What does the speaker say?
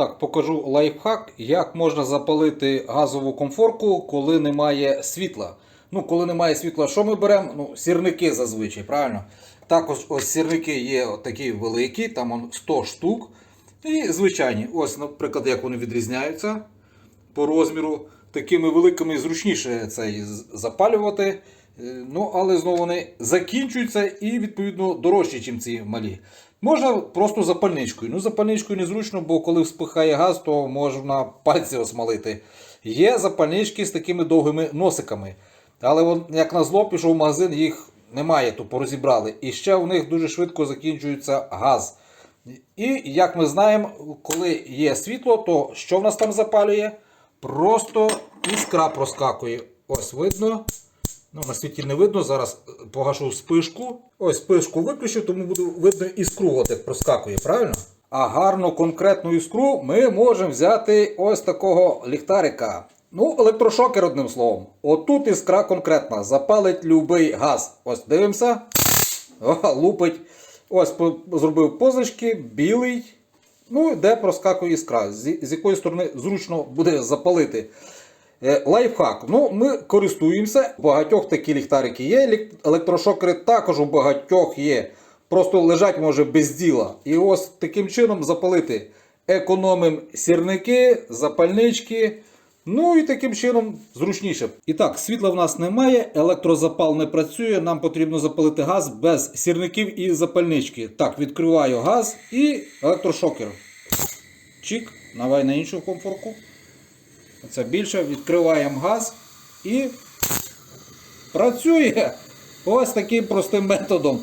Так, покажу лайфхак, як можна запалити газову комфорку, коли немає світла. Ну, коли немає світла, що ми беремо? Ну, сірники зазвичай, правильно? Також ось сірники є такі великі, там он 100 штук. І звичайні, ось, наприклад, як вони відрізняються по розміру. Такими великими зручніше цей запалювати. Е, Ну, але знову вони закінчуються і, відповідно, дорожчі, ніж ці малі. Можна просто запальничкою. Ну, запальничкою незручно, бо коли вспихає газ, то можна пальці осмалити. Є запальнички з такими довгими носиками. Але от, як на зло, пішов в магазин, їх немає, то порозібрали. І ще в них дуже швидко закінчується газ. І як ми знаємо, коли є світло, то що в нас там запалює? Просто іскра проскакує. Ось видно. Ну, на світі не видно. Зараз е, погашу спишку. Ось спишку виключу, тому буде видно іскру, от як проскакує, правильно? А гарну конкретну іскру ми можемо взяти ось такого ліхтарика. Ну, електрошокер, одним словом. Отут іскра конкретна. Запалить любий газ. Ось дивимося. О, лупить. Ось зробив позначки, білий. Ну, де проскакує іскра. З, з якої сторони зручно буде запалити. Е, Лайфхак. Ну, ми користуємося. У багатьох такі ліхтарики є. Електрошокери також у багатьох є. Просто лежать може без діла. І ось таким чином запалити. Економим сірники, запальнички. Ну і таким чином зручніше. І так, світла в нас немає, електрозапал не працює. Нам потрібно запалити газ без сірників і запальнички. Так, відкриваю газ і електрошокер. Чик, давай на іншу комфорку. Це більше. Відкриваємо газ і працює ось таким простим методом.